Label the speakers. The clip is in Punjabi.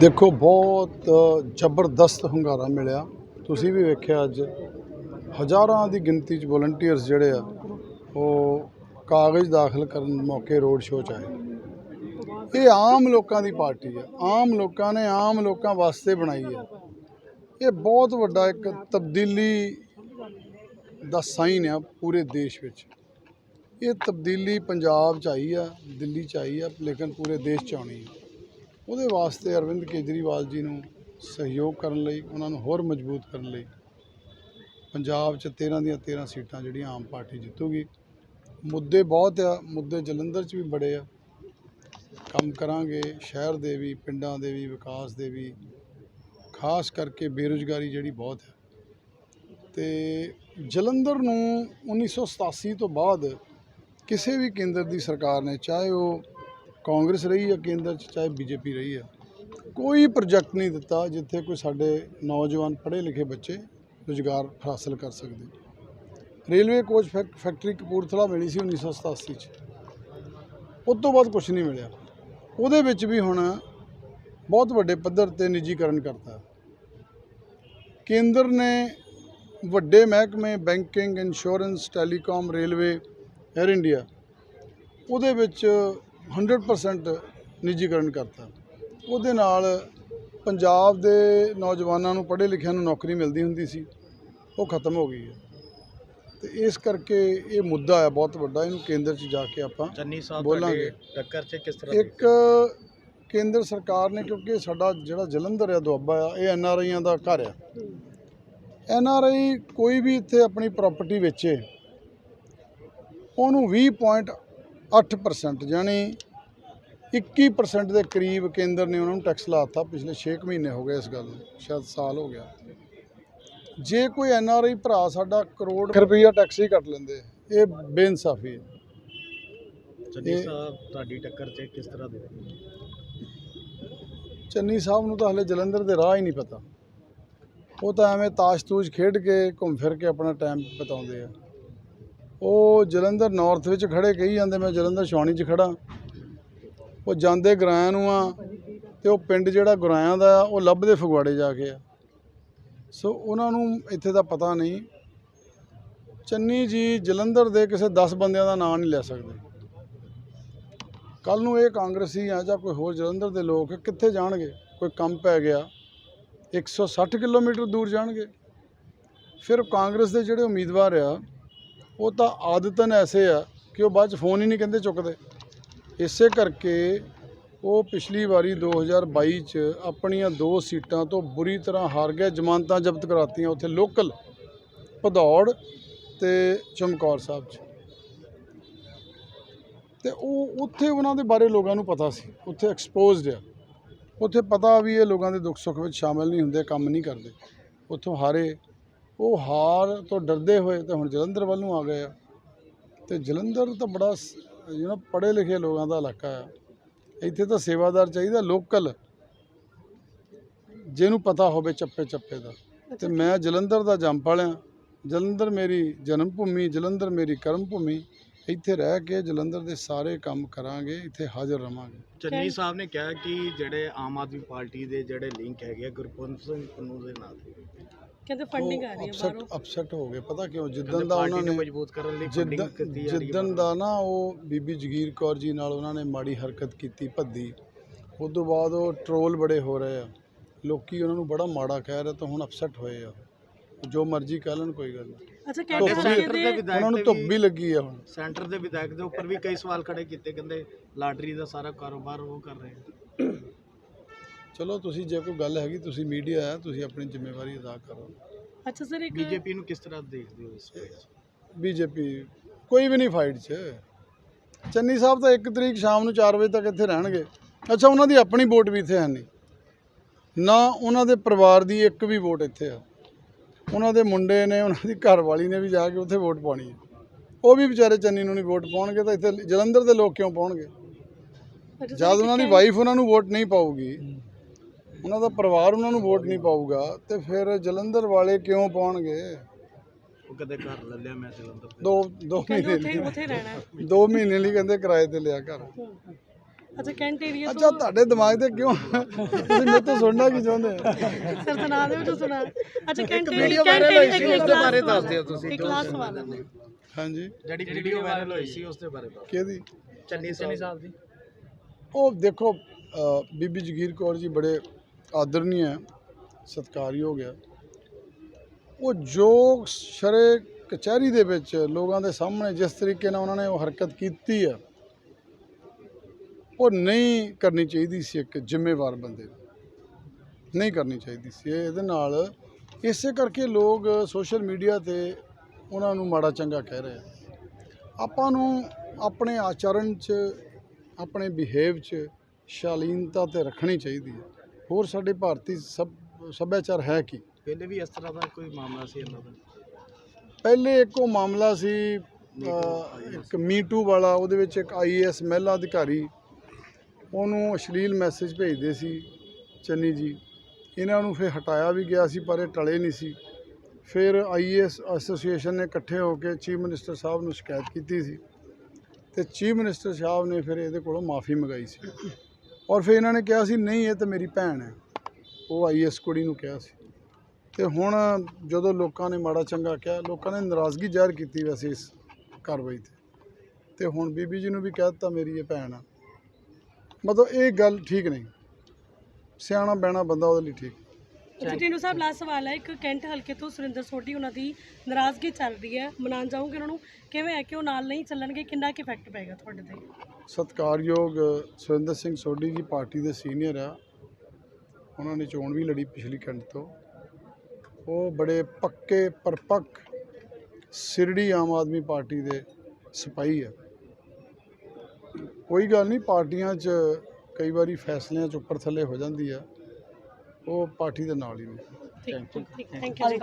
Speaker 1: ਦੇਖੋ, ਬਹੁਤ ਜ਼ਬਰਦਸਤ ਹੁੰਗਾਰਾ ਮਿਲਿਆ। ਤੁਸੀਂ ਵੀ ਵੇਖਿਆ ਅੱਜ, ਹਜ਼ਾਰਾਂ ਦੀ ਗਿਣਤੀ 'ਚ ਵੋਲੰਟੀਅਰਸ ਜਿਹੜੇ ਆ, ਉਹ ਕਾਗਜ਼ ਦਾਖਲ ਕਰਨ ਮੌਕੇ ਰੋਡ ਸ਼ੋਅ 'ਚ ਆਏ। ਇਹ ਆਮ ਲੋਕਾਂ ਦੀ ਪਾਰਟੀ ਆ। ਆਮ ਲੋਕਾਂ ਨੇ ਆਮ ਲੋਕਾਂ ਵਾਸਤੇ ਬਣਾਈ ਆ। ਇਹ ਬਹੁਤ ਵੱਡਾ ਇੱਕ ਤਬਦੀਲੀ ਦਾ ਸਾਈਨ ਆ ਪੂਰੇ ਦੇਸ਼ ਵਿੱਚ। ਇਹ ਤਬਦੀਲੀ ਪੰਜਾਬ 'ਚ ਆਈ ਆ, ਦਿੱਲੀ 'ਚ ਆਈ ਆ, ਲੇਕਿਨ ਪੂਰੇ ਦੇਸ਼ 'ਚ ਆਉਣੀ ਆ। ਉਹਦੇ ਵਾਸਤੇ ਅਰਵਿੰਦ ਕੇਜਰੀਵਾਲ ਜੀ ਨੂੰ ਸਹਿਯੋਗ ਕਰਨ ਲਈ, ਉਹਨਾਂ ਨੂੰ ਹੋਰ ਮਜ਼ਬੂਤ ਕਰਨ ਲਈ ਪੰਜਾਬ 'ਚ 13 ਦੀਆਂ 13 ਸੀਟਾਂ ਜਿਹੜੀਆਂ ਆਮ ਪਾਰਟੀ ਜਿੱਤੂਗੀ। ਮੁੱਦੇ ਬਹੁਤ ਆ, ਮੁੱਦੇ ਜਲੰਧਰ 'ਚ ਵੀ ਬੜੇ ਆ। ਕੰਮ ਕਰਾਂਗੇ, ਸ਼ਹਿਰ ਦੇ ਵੀ, ਪਿੰਡਾਂ ਦੇ ਵੀ, ਵਿਕਾਸ ਦੇ ਵੀ। ਖਾਸ ਕਰਕੇ ਬੇਰੁਜ਼ਗਾਰੀ ਜਿਹੜੀ ਬਹੁਤ ਹੈ ਤੇ ਜਲੰਧਰ ਨੂੰ 1987 ਤੋਂ ਬਾਅਦ ਕਿਸੇ ਵੀ ਕੇਂਦਰ ਦੀ ਸਰਕਾਰ ਨੇ, ਚਾਹੇ ਉਹ ਕਾਂਗਰਸ ਰਹੀ ਹੈ ਕੇਂਦਰ 'ਚ, ਚਾਹੇ ਬੀਜੇਪੀ ਰਹੀ ਹੈ। ਕੋਈ ਪ੍ਰੋਜੈਕਟ ਨਹੀਂ ਦਿੱਤਾ ਜਿੱਥੇ ਕੋਈ ਸਾਡੇ ਨੌਜਵਾਨ ਪੜ੍ਹੇ ਲਿਖੇ ਬੱਚੇ ਰੁਜ਼ਗਾਰ ਹਾਸਲ ਕਰ ਸਕਦੇ। Railway coach fac- factory Kapurthala ਮਿਲੀ ਸੀ 1987 ਚ। ਉਸ ਤੋਂ ਬਾਅਦ ਕੁਝ ਨਹੀਂ ਮਿਲਿਆ। ਉਹਦੇ ਵਿੱਚ ਵੀ ਹੁਣ ਬਹੁਤ ਵੱਡੇ ਪੱਧਰ ਤੇ ਨਿੱਜੀਕਰਨ ਕਰਤਾ। ਕੇਂਦਰ ਨੇ ਵੱਡੇ ਮਹਿਕਮੇ, banking, insurance, telecom, railway air India ਉਹਦੇ ਵਿੱਚ 100% ਨਿੱਜੀਕਰਨ ਕਰਤਾ। ਉਹਦੇ ਨਾਲ ਪੰਜਾਬ ਦੇ ਨੌਜਵਾਨਾਂ ਨੂੰ ਪੜ੍ਹੇ ਲਿਖਿਆਂ ਨੂੰ ਨੌਕਰੀ ਮਿਲਦੀ ਹੁੰਦੀ ਸੀ। ਉਹ ਖਤਮ ਹੋ ਗਈ ਹੈ। ਤੇ ਇਸ ਕਰਕੇ ਇਹ ਮੁੱਦਾ ਹੈ ਬਹੁਤ ਵੱਡਾ ਇਹਨੂੰ ਕੇਂਦਰ 'ਚ ਜਾ ਕੇ ਆਪਾਂ
Speaker 2: ਚੰਨੀ ਸਾਹਿਬ
Speaker 1: ਬੋਲਾਂਗੇ।
Speaker 2: ਟੱਕਰ 'ਚ ਕਿਸ ਤਰ੍ਹਾਂ
Speaker 1: ਇੱਕ ਕੇਂਦਰ ਸਰਕਾਰ ਨੇ ਕਿਉਂਕਿ ਸਾਡਾ ਜਿਹੜਾ ਜਲੰਧਰ ਆ ਦੁਆਬਾ ਆ ਇਹ ਐਨ ਆਰ ਆਈਆਂ ਦਾ ਘਰ ਆ। ਐਨ ਆਰ ਆਈ ਕੋਈ ਵੀ ਇੱਥੇ ਆਪਣੀ ਪ੍ਰਾਪਰਟੀ ਵੇਚੇ ਉਹਨੂੰ 20.8% ਯਾਨੀ 21% ਦੇ ਕਰੀਬ ਕੇਂਦਰ ਨੇ ਉਹਨਾਂ ਨੂੰ ਟੈਕਸ ਲਾਤਾ ਪਿਛਲੇ 6 ਮਹੀਨੇ ਹੋ ਗਏ ਇਸ ਗੱਲ ਨੂੰ ਸ਼ਾਇਦ ਸਾਲ ਹੋ ਗਿਆ। ਜੇ ਕੋਈ ਐਨ ਆਰ ਆਈ ਭਰਾ ਸਾਡਾ ਕਰੋੜ ਰੁਪਈਆ ਟੈਕਸ ਹੀ ਕੱਟ ਲੈਂਦੇ। ਇਹ ਬੇਇਨਸਾਫੀ ਹੈ।
Speaker 2: ਚੰਨੀ ਸਾਹਿਬ ਤੁਹਾਡੀ ਟੱਕਰ 'ਚ ਕਿਸ ਤਰ੍ਹਾਂ ਦੇ
Speaker 1: ਚੰਨੀ ਸਾਹਿਬ ਨੂੰ ਤਾਂ ਹਲੇ ਜਲੰਧਰ ਦੇ ਰਾਹ ਹੀ ਨਹੀਂ ਪਤਾ। ਉਹ ਤਾਂ ਐਵੇਂ ਤਾਸ਼ ਤੂਸ਼ ਖੇਡ ਕੇ ਘੁੰਮ ਫਿਰ ਕੇ ਆਪਣਾ ਟਾਈਮ ਬਿਤਾਉਂਦੇ ਆ। ਉਹ ਜਲੰਧਰ ਨਾਰਥ ਵਿੱਚ ਖੜੇ ਕਹੀ ਜਾਂਦੇ, ਮੈਂ ਜਲੰਧਰ ਛਾਉਣੀ 'ਚ ਖੜਾ ਉਹ ਜਾਂਦੇ ਗੁਰਾਇਆਂ ਨੂੰ ਆ, ਤੇ ਉਹ ਪਿੰਡ ਜਿਹੜਾ ਗੁਰਾਇਆਂ ਦਾ ਆ, ਉਹ ਲੱਭਦੇ ਫਗਵਾੜੇ ਜਾ ਕੇ ਆ। ਸੋ ਉਹਨਾਂ ਨੂੰ ਇੱਥੇ ਦਾ ਪਤਾ ਨਹੀਂ। ਚੰਨੀ ਜੀ ਜਲੰਧਰ ਦੇ ਕਿਸੇ 10 ਬੰਦਿਆਂ ਦਾ ਨਾਂ ਨਹੀਂ ਲੈ ਸਕਦੇ। ਕੱਲ ਨੂੰ ਇਹ ਕਾਂਗਰਸੀ ਆ ਜਾਂ ਕੋਈ ਹੋਰ ਜਲੰਧਰ ਦੇ ਲੋਕ, ਕਿੱਥੇ ਜਾਣਗੇ? ਕੋਈ ਕੰਮ ਪੈ ਗਿਆ 160 ਕਿਲੋਮੀਟਰ ਦੂਰ ਜਾਣਗੇ। ਫਿਰ ਕਾਂਗਰਸ ਦੇ ਜਿਹੜੇ ਉਮੀਦਵਾਰ ਆ ਉਹ ਤਾਂ ਆਦਤਨ ਐਸੇ ਆ ਕਿ ਉਹ ਬਾਅਦ ਚ ਫੋਨ ਹੀ ਨਹੀਂ ਕਹਿੰਦੇ ਚੁੱਕਦੇ। ਇਸੇ ਕਰਕੇ ਉਹ ਪਿਛਲੀ ਵਾਰੀ 2022 ਚ ਆਪਣੀਆਂ ਦੋ ਸੀਟਾਂ ਤੋਂ ਬੁਰੀ ਤਰ੍ਹਾਂ ਹਾਰ ਗਏ, ਜ਼ਮਾਨਤਾਂ ਜ਼ਬਤ ਕਰਾਤੀਆਂ ਉੱਥੇ ਲੋਕਲ ਭਦੌੜ ਤੇ ਚਮਕੌਰ ਸਾਹਿਬ ਚ। ਤੇ ਉਹ ਉੱਥੇ ਉਹਨਾਂ ਦੇ ਬਾਰੇ ਲੋਕਾਂ ਨੂੰ ਪਤਾ ਸੀ, ਉੱਥੇ ਐਕਸਪੋਜ਼ਡ ਆ। ਉੱਥੇ ਪਤਾ ਵੀ ਇਹ ਲੋਕਾਂ ਦੇ ਦੁੱਖ ਸੁੱਖ ਵਿੱਚ ਸ਼ਾਮਿਲ ਨਹੀਂ ਹੁੰਦੇ, ਕੰਮ ਨਹੀਂ ਕਰਦੇ। ਉੱਥੋਂ ਹਾਰੇ ਉਹ ਹਾਰ ਤੋਂ ਡਰਦੇ ਹੋਏ ਤੇ ਹੁਣ ਜਲੰਧਰ ਵੱਲ ਨੂੰ ਆ ਗਏ ਆ। ਤੇ ਜਲੰਧਰ ਤਾਂ ਬੜਾ ਯੂ نو ਪੜ੍ਹੇ ਲਿਖੇ ਲੋਕਾਂ ਦਾ ਇਲਾਕਾ ਆ। ਇੱਥੇ ਤਾਂ ਸੇਵਾਦਾਰ ਚਾਹੀਦਾ ਲੋਕਲ ਜਿਹਨੂੰ ਪਤਾ ਹੋਵੇ ਚੱਪੇ ਚੱਪੇ ਦਾ। ਤੇ ਮੈਂ ਜਲੰਧਰ ਦਾ ਜੰਮ ਪਲਿਆ ਜਲੰਧਰ ਮੇਰੀ ਜਨਮ ਭੂਮੀ ਜਲੰਧਰ ਮੇਰੀ ਕਰਮ ਭੂਮੀ ਇੱਥੇ ਰਹਿ ਕੇ ਜਲੰਧਰ ਦੇ ਸਾਰੇ ਕੰਮ ਕਰਾਂਗੇ ਇੱਥੇ ਹਾਜ਼ਰ ਰਵਾਂਗੇ।
Speaker 2: ਚੰਨੀ ਸਾਹਿਬ ਨੇ ਕਿਹਾ ਕਿ ਜਿਹੜੇ ਆਮ ਆਦਮੀ ਪਾਰਟੀ ਦੇ ਜਿਹੜੇ ਲਿੰਕ ਹੈਗੇ ਆ ਗੁਰਪੰਤ ਸਿੰਘ ਪੰਨੂ ਦੇ ਨਾਲ
Speaker 3: ਕਹਿੰਦੇ ਫੰਡਿੰਗ ਆ ਰਹੀ ਹੈ
Speaker 1: ਅਪਸੈਟ
Speaker 3: ਬਾਹਰੋਂ।
Speaker 1: ਅਪਸੈਟ ਹੋ ਗਏ ਪਤਾ ਕਿਉਂ? ਜਿੱਦਣ
Speaker 2: ਕਹਿੰਦੇ
Speaker 1: ਦਾ
Speaker 2: ਪਾਰਟੀ
Speaker 1: ਉਹਨਾਂ
Speaker 2: ਨੂੰ
Speaker 1: ਨੇ
Speaker 2: ਮਜ਼ਬੂਤ ਕਰਨ ਲਈ
Speaker 1: ਜਿੱਦਣ
Speaker 2: ਫੰਡਿੰਗ ਕੀਤੀ ਜਾ ਰਹੀ ਹੈ
Speaker 1: ਜਿੱਦਣ ਦਾ ਨਾ ਉਹ ਬੀਬੀ ਜਗੀਰ ਕੌਰ ਜੀ ਨਾਲ ਉਹਨਾਂ ਨੇ ਮਾੜੀ ਹਰਕਤ ਕੀਤੀ ਭੱਦੀ। ਉਸ ਤੋਂ ਬਾਅਦ ਉਹ ਟਰੋਲ ਬੜੇ ਹੋ ਰਹੇ ਆ। ਲੋਕੀ ਉਹਨਾਂ ਨੂੰ ਬੜਾ ਮਾੜਾ ਕਹਿ ਰਹੇ ਤਾਂ ਹੁਣ ਅਪਸੈਟ ਹੋਏ ਆ। ਜੋ ਮਰਜ਼ੀ ਕਹਿ ਲੈਣ ਕੋਈ ਗੱਲ ਨਹੀਂ।
Speaker 3: ਅੱਛਾ
Speaker 1: ਧੁੱਪ
Speaker 3: ਕਹਿੰਦੇ
Speaker 2: ਸੈਂਟਰ ਦੇ ਵਿਧਾਇਕ
Speaker 1: ਉਹਨਾਂ ਨੂੰ ਧੁੱਪ
Speaker 2: ਵੀ
Speaker 1: ਲੱਗੀ ਆ ਹੁਣ।
Speaker 2: ਸੈਂਟਰ ਦੇ ਵਿਧਾਇਕ ਦੇ ਉੱਪਰ ਵੀ ਕਈ ਸਵਾਲ ਖੜੇ ਕੀਤੇ ਕਹਿੰਦੇ ਲਾਟਰੀ ਦਾ ਸਾਰਾ ਕਾਰੋਬਾਰ ਉਹ ਕਰ ਰਹੇ ਆ।
Speaker 1: ਚਲੋ ਤੁਸੀਂ ਜੇ ਕੋਈ ਗੱਲ ਹੈਗੀ ਤੁਸੀਂ ਮੀਡੀਆ ਹੈ ਤੁਸੀਂ ਆਪਣੀ ਜ਼ਿੰਮੇਵਾਰੀ ਅਦਾ ਕਰੋ।
Speaker 3: ਅੱਛਾ ਸਰ ਇੱਕ
Speaker 2: ਬੀਜੇਪੀ ਨੂੰ ਕਿਸ ਤਰ੍ਹਾਂ ਦੇਖਦੇ ਹੋ ਇਸ ਵਿੱਚ
Speaker 1: ਬੀਜੇਪੀ ਕੋਈ ਵੀ ਨਹੀਂ ਫਾਈਟ 'ਚ। ਚੰਨੀ ਸਾਹਿਬ ਤਾਂ 1 ਤਰੀਕ ਸ਼ਾਮ ਨੂੰ 4 ਵਜੇ ਤੱਕ ਇੱਥੇ ਰਹਿਣਗੇ। ਅੱਛਾ ਉਹਨਾਂ ਦੀ ਆਪਣੀ ਵੋਟ ਵੀ ਇੱਥੇ ਹੈ ਨਹੀਂ। ਨਾ ਉਹਨਾਂ ਦੇ ਪਰਿਵਾਰ ਦੀ ਇੱਕ ਵੀ ਵੋਟ ਇੱਥੇ ਆ। ਉਹਨਾਂ ਦੇ ਮੁੰਡੇ ਨੇ ਉਹਨਾਂ ਦੀ ਘਰ ਵਾਲੀ ਨੇ ਵੀ ਜਾ ਕੇ ਉੱਥੇ ਵੋਟ ਪਾਣੀ ਹੈ ਉਹ ਵੀ ਵਿਚਾਰੇ ਚੰਨੀ ਨੂੰ ਨਹੀਂ ਵੋਟ ਪਾਉਣਗੇ ਤਾਂ ਇੱਥੇ ਜਲੰਧਰ ਦੇ ਲੋਕ ਕਿਉਂ ਪਾਉਣਗੇ? ਜਦ ਉਹਨਾਂ ਦੀ ਵਾਈਫ ਉਹਨਾਂ ਨੂੰ ਵੋਟ ਨਹੀਂ ਪਾਊਗੀ ਉਹਨਾਂ ਦਾ ਪਰਿਵਾਰ ਉਹਨਾਂ ਨੂੰ ਵੋਟ ਨਹੀਂ ਪਾਊਗਾ ਤੇ ਫਿਰ ਜਲੰਧਰ ਵਾਲੇ ਕਿਉਂ ਪਾਉਣਗੇ?
Speaker 2: ਉਹ ਕਦੇ ਘਰ ਲੈ ਲਿਆ ਮੈਂ ਜਲੰਧਰ ਤੇ।
Speaker 1: ਦੋ ਦੋ
Speaker 3: ਕਹਿੰਦੇ
Speaker 1: ਮਹੀਨੇ ਲਈ।
Speaker 3: ਉੱਥੇ ਰਹਿਣਾ ਹੈ।
Speaker 1: ਦੋ ਮਹੀਨੇ ਲਈ ਕਹਿੰਦੇ ਕਿਰਾਏ ਤੇ ਲਿਆ ਘਰ।
Speaker 3: ਅੱਛਾ ਕੈਂਟ ਏਰੀਆ
Speaker 1: ਅੱਛਾ ਤੁਹਾਡੇ ਦਿਮਾਗ ਤੇ ਕਿਉਂ? ਤੁਸੀਂ ਮੇਰੇ ਤੋਂ ਸੁਣਨਾ ਕੀ ਚਾਹੁੰਦੇ ਹੋ?
Speaker 3: ਸਰ ਸੁਣਾ ਦਿਓ ਜੋ ਸੁਣਾ। ਅੱਛਾ ਕੈਂਟ
Speaker 2: ਸੀ ਉਸ ਦੇ ਬਾਰੇ ਦੱਸ ਦਿਓ ਤੁਸੀਂ
Speaker 3: ਇੱਕ ਸਵਾਲ ਹੈ
Speaker 1: ਹਾਂਜੀ।
Speaker 2: ਜਿਹੜੀ ਵੀਡੀਓ ਵਾਇਰਲ ਹੋਈ ਸੀ ਉਸ ਦੇ ਬਾਰੇ ਦੱਸੋ
Speaker 1: ਕਿਹਦੀ?
Speaker 2: ਚੰਨੀ ਸਾਹਿਬ ਦੀ।
Speaker 1: ਉਹ ਦੇਖੋ ਬੀਬੀ ਜਗੀਰ ਕੌਰ ਜੀ ਬੜੇ ਆਦਰਨੀय ਹੈ ਸਤਿਕਾਰਯੋਗ ਹੈ ਉਹ ਜੋ ਸ਼ਰੇ ਕਚਹਿਰੀ ਦੇ ਵਿੱਚ ਲੋਕਾਂ ਦੇ ਸਾਹਮਣੇ ਜਿਸ ਤਰੀਕੇ ਨਾਲ ਉਹਨਾਂ ਨੇ ਉਹ ਹਰਕਤ ਕੀਤੀ ਹੈ, ਉਹ ਨਹੀਂ ਕਰਨੀ ਚਾਹੀਦੀ ਸੀ ਇੱਕ ਜ਼ਿੰਮੇਵਾਰ ਬੰਦੇ ਨੂੰ। ਨਹੀਂ ਕਰਨੀ ਚਾਹੀਦੀ ਸੀ। ਇਹਦੇ ਨਾਲ ਇਸੇ ਕਰਕੇ ਲੋਕ ਸੋਸ਼ਲ ਮੀਡੀਆ ਤੇ ਉਹਨਾਂ ਨੂੰ ਮਾੜਾ ਚੰਗਾ ਕਹਿ ਰਹੇ ਆਪਾਂ ਨੂੰ ਆਪਣੇ ਆਚਰਣ 'ਚ, ਆਪਣੇ ਬਿਹੇਵ 'ਚ ਸ਼ਾਲੀਨਤਾ ਤੇ ਰੱਖਣੀ ਚਾਹੀਦੀ ਹੈ। ਹੋਰ ਸਾਡੇ ਭਾਰਤੀ ਸਭ ਸੱਭਿਆਚਾਰ ਹੈ ਕੀ?
Speaker 2: ਪਹਿਲੇ ਵੀ ਇਸ ਤਰ੍ਹਾਂ ਦਾ ਕੋਈ ਮਾਮਲਾ ਸੀ ਇਹਨਾਂ ਦਾ?
Speaker 1: ਪਹਿਲੇ ਇੱਕ ਮਾਮਲਾ ਸੀ ਇੱਕ ਮੀਟੂ ਵਾਲਾ ਉਹਦੇ ਵਿੱਚ ਇੱਕ ਆਈਏਐਸ ਮਹਿਲਾ ਅਧਿਕਾਰੀ ਉਹਨੂੰ ਅਸ਼ਲੀਲ ਮੈਸੇਜ ਭੇਜਦੇ ਸੀ ਚੰਨੀ ਜੀ। ਇਹਨਾਂ ਨੂੰ ਫਿਰ ਹਟਾਇਆ ਵੀ ਗਿਆ ਸੀ ਪਰ ਇਹ ਟਲੇ ਨਹੀਂ ਸੀ। ਫਿਰ ਆਈਏਐਸ ਐਸੋਸੀਏਸ਼ਨ ਨੇ ਇਕੱਠੇ ਹੋ ਕੇ ਚੀਫ ਮਿਨਿਸਟਰ ਸਾਹਿਬ ਨੂੰ ਸ਼ਿਕਾਇਤ ਕੀਤੀ ਸੀ ਤੇ ਚੀਫ ਮਿਨਿਸਟਰ ਸਾਹਿਬ ਨੇ ਫਿਰ ਇਹਦੇ ਕੋਲੋਂ ਮਾਫੀ ਮੰਗਾਈ ਸੀ। ਔਰ ਫਿਰ ਇਹਨਾਂ ਨੇ ਕਿਹਾ ਸੀ, ਨਹੀਂ, ਇਹ ਤਾਂ ਮੇਰੀ ਭੈਣ ਹੈ। ਉਹ ਆਈਐਸ ਕੁੜੀ ਨੂੰ ਕਿਹਾ ਸੀ। ਤੇ ਹੁਣ ਜਦੋਂ ਲੋਕਾਂ ਨੇ ਮਾੜਾ ਚੰਗਾ ਕਿਹਾ, ਲੋਕਾਂ ਨੇ ਨਾਰਾਜ਼ਗੀ ਜ਼ਾਹਰ ਕੀਤੀ ਵੈਸੇ ਇਸ ਕਾਰਵਾਈ ਤੇ। ਤੇ ਹੁਣ ਬੀਬੀ ਜੀ ਨੂੰ ਵੀ ਕਹਿ ਦਿੱਤਾ, ਮੇਰੀ ਇਹ ਭੈਣ ਆ। ਮਤਲਬ ਇਹ ਗੱਲ ਠੀਕ ਨਹੀਂ। ਸਿਆਣਾ ਬਹਿਣਾ ਬੰਦਾ ਉਹਦੇ ਲਈ ਠੀਕ
Speaker 3: ਟੀਨੂ ਸਾਹਿਬ ਲਾਸਟ ਸਵਾਲ ਹੈ ਇੱਕ ਕੈਂਟ ਹਲਕੇ ਤੋਂ ਸੁਰਿੰਦਰ ਸੋਢੀ ਉਹਨਾਂ ਦੀ ਨਾਰਾਜ਼ਗੀ ਚੱਲ ਰਹੀ ਹੈ ਮਨਾਉਣ ਜਾਓਗੇ ਉਹਨਾਂ ਨੂੰ? ਕਿਵੇਂ ਹੈ ਕਿ ਉਹ ਨਾਲ ਨਹੀਂ ਚੱਲਣਗੇ? ਕਿੰਨਾ ਕੁ ਇਫੈਕਟ ਪਏਗਾ ਤੁਹਾਡੇ ਤੇ?
Speaker 1: ਸਤਿਕਾਰਯੋਗ ਸੁਰਿੰਦਰ ਸਿੰਘ ਸੋਢੀ ਜੀ ਪਾਰਟੀ ਦੇ ਸੀਨੀਅਰ ਆ। ਉਹਨਾਂ ਨੇ ਚੋਣ ਵੀ ਲੜੀ ਪਿਛਲੀ ਕੰਡ ਤੋਂ। ਉਹ ਬੜੇ ਪੱਕੇ ਪਰਪੱਕ ਸਿਰੜੀ ਆਮ ਆਦਮੀ ਪਾਰਟੀ ਦੇ ਸਿਪਾਹੀ ਆ। ਕੋਈ ਗੱਲ ਨਹੀਂ ਪਾਰਟੀਆਂ 'ਚ ਕਈ ਵਾਰੀ ਫੈਸਲਿਆਂ 'ਚ ਉੱਪਰ ਥੱਲੇ ਹੋ ਜਾਂਦੀ ਆ। ਉਹ ਪਾਰਟੀ ਦੇ ਨਾਲ ਹੀ ਨੇ।
Speaker 3: ਠੀਕ ਠੀਕ ਥੈਂਕ ਯੂ ਜੀ